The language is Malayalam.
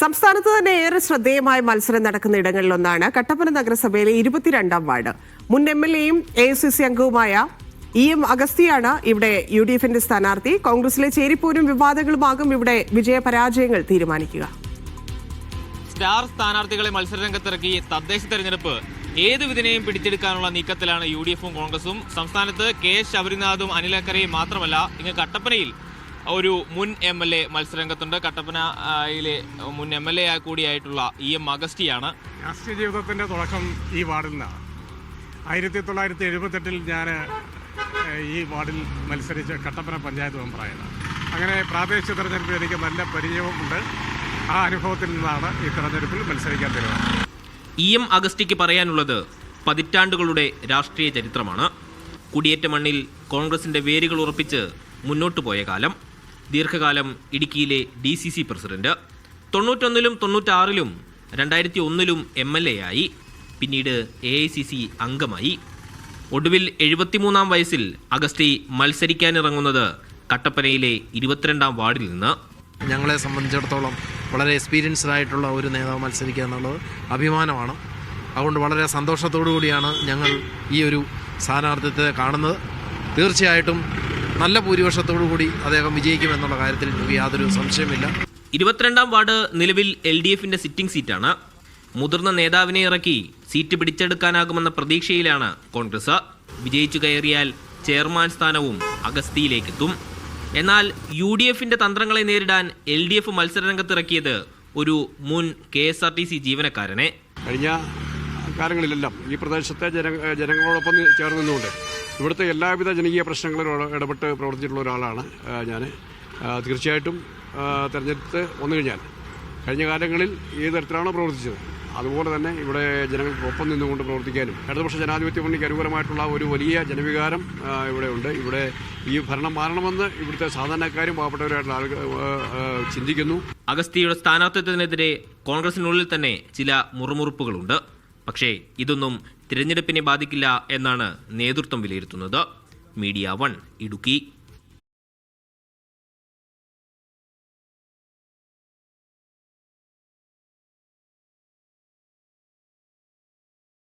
സംസ്ഥാനത്ത് തന്നെ ഏറെ ശ്രദ്ധേയമായ മത്സരം നടക്കുന്ന ഇടങ്ങളിലൊന്നാണ് കട്ടപ്പന നഗരസഭയിലെ ഇരുപത്തിരണ്ടാം വാർഡ്. മുൻ എം എൽ എയും എ സി സി അംഗവുമായ ഇ എം അഗസ്തിയാണ് ഇവിടെ യു ഡി എഫിന്റെ സ്ഥാനാർത്ഥി. കോൺഗ്രസിലെ ചേരിപ്പോരും വിവാദങ്ങളുമാകും ഇവിടെ വിജയപരാജയങ്ങൾ തീരുമാനിക്കുക. സ്റ്റാർ സ്ഥാനാർത്ഥികളെ മത്സരരംഗത്തിറക്കി തദ്ദേശ തെരഞ്ഞെടുപ്പ് ഏത് വിധനെയും പിടിച്ചെടുക്കാനുള്ള നീക്കത്തിലാണ് യു ഡി എഫും കോൺഗ്രസും. സംസ്ഥാനത്ത് കെ ശബരിനാഥും അനിലക്കരയും മാത്രമല്ല ഇങ്ങ് കട്ടപ്പനയിൽ ഒരു മുൻ എം എൽ എ മത്സരരംഗത്തുണ്ട്. കട്ടപ്പനയിലെ മുൻ എം എൽ എ കൂടിയായിട്ടുള്ള ഇ എം അഗസ്റ്റിയാണ്. രാഷ്ട്രീയ ജീവിതത്തിന്റെ തുടക്കം ഈ വാർഡിൽ നിന്നാണ്. ആയിരത്തി തൊള്ളായിരത്തി എഴുപത്തെട്ടിൽ ഞാൻ ഈ വാർഡിൽ മത്സരിച്ച് കട്ടപ്പന പഞ്ചായത്ത് മെമ്പറായത് അങ്ങനെ പ്രാദേശിക തെരഞ്ഞെടുപ്പിൽ എനിക്ക് നല്ല പരിചയമുണ്ട് ആ അനുഭവത്തിൽ നിന്നാണ് ഈ തെരഞ്ഞെടുപ്പിൽ മത്സരിക്കാൻ തീരുമാനം. ഇ എം അഗസ്റ്റിക്ക് പറയാനുള്ളത് പതിറ്റാണ്ടുകളുടെ രാഷ്ട്രീയ ചരിത്രമാണ്. കുടിയേറ്റ മണ്ണിൽ കോൺഗ്രസിന്റെ വേരുകൾ ഉറപ്പിച്ച് മുന്നോട്ടു പോയ കാലം. ദീർഘകാലം ഇടുക്കിയിലെ ഡി സി സി പ്രസിഡന്റ്. തൊണ്ണൂറ്റൊന്നിലും തൊണ്ണൂറ്റാറിലും രണ്ടായിരത്തി ഒന്നിലും എം എൽ എ ആയി. പിന്നീട് എ ഐ സി സി അംഗമായി. ഒടുവിൽ എഴുപത്തിമൂന്നാം വയസ്സിൽ അഗസ്റ്റി മത്സരിക്കാനിറങ്ങുന്നത് കട്ടപ്പനയിലെ ഇരുപത്തിരണ്ടാം വാർഡിൽ നിന്ന്. ഞങ്ങളെ സംബന്ധിച്ചിടത്തോളം വളരെ എക്സ്പീരിയൻസ്ഡ് ആയിട്ടുള്ള ഒരു നേതാവ് മത്സരിക്കുക എന്നുള്ളത് അഭിമാനമാണ്. അതുകൊണ്ട് വളരെ സന്തോഷത്തോടു കൂടിയാണ് ഞങ്ങൾ ഈ ഒരു സ്ഥാനാർത്ഥിത്വത്തെ കാണുന്നത്. തീർച്ചയായിട്ടും നല്ല ഭൂരിപക്ഷത്തോടു കൂടി അദ്ദേഹം വിജയിക്കുമെന്നുള്ള കാര്യത്തിൽ യാതൊരു സംശയമില്ല ഇരുപത്തിരണ്ടാം വാർഡ് നിലവിൽ എൽ ഡി എഫിന്റെ സിറ്റിംഗ് സീറ്റാണ്. മുതിർന്ന നേതാവിനെ ഇറക്കി സീറ്റ് പിടിച്ചെടുക്കാനാകുമെന്ന പ്രതീക്ഷയിലാണ് കോൺഗ്രസ്. വിജയിച്ചു കയറിയാൽ ചെയർമാൻ സ്ഥാനവും അഗസ്തിയിലേക്കെത്തും. എന്നാൽ യു ഡി എഫിന്റെ തന്ത്രങ്ങളെ നേരിടാൻ എൽ ഡി എഫ് മത്സരരംഗത്തിറക്കിയത് ഒരു മുൻ K S R T C ജീവനക്കാരനെ. കഴിഞ്ഞ കാലങ്ങളിലെല്ലാം ഈ പ്രദേശത്തെ ജന ജനങ്ങളോടൊപ്പം ചേർന്നുകൊണ്ട് ഇവിടുത്തെ എല്ലാവിധ ജനകീയ പ്രശ്നങ്ങളിലും ഇടപെട്ട് പ്രവർത്തിച്ചിട്ടുള്ള ഒരാളാണ് ഞാൻ തീർച്ചയായിട്ടും ആ, തെരഞ്ഞെടുത്ത് വന്നു കഴിഞ്ഞാൽ കഴിഞ്ഞ കാലങ്ങളിൽ ഏത് തരത്തിലാണോ പ്രവർത്തിച്ചത് അതുപോലെ തന്നെ ഇവിടെ ജനങ്ങൾക്ക് ഒപ്പം നിന്നുകൊണ്ട് പ്രവർത്തിക്കാനും ഇടതുപക്ഷ ജനാധിപത്യ മുന്നണിക്ക് അനുകൂലമായിട്ടുള്ള ഒരു വലിയ ജനവികാരം ഇവിടെ ഉണ്ട്. ഇവിടെ ഈ ഭരണം മാറണമെന്ന് ഇവിടുത്തെ സാധാരണക്കാരും പാവപ്പെട്ടവരായിട്ടുള്ള ആളുകൾ ചിന്തിക്കുന്നു. അഗസ്തിയുടെ സ്ഥാനാർത്ഥിത്വത്തിനെതിരെ കോൺഗ്രസിനുള്ളിൽ തന്നെ ചില മുറുമുറുപ്പുകളുണ്ട്. പക്ഷേ ഇതൊന്നും തിരഞ്ഞെടുപ്പിനെ ബാധിക്കില്ല എന്നാണ് നേതൃത്വം വിലയിരുത്തുന്നത്. Media One Idukki.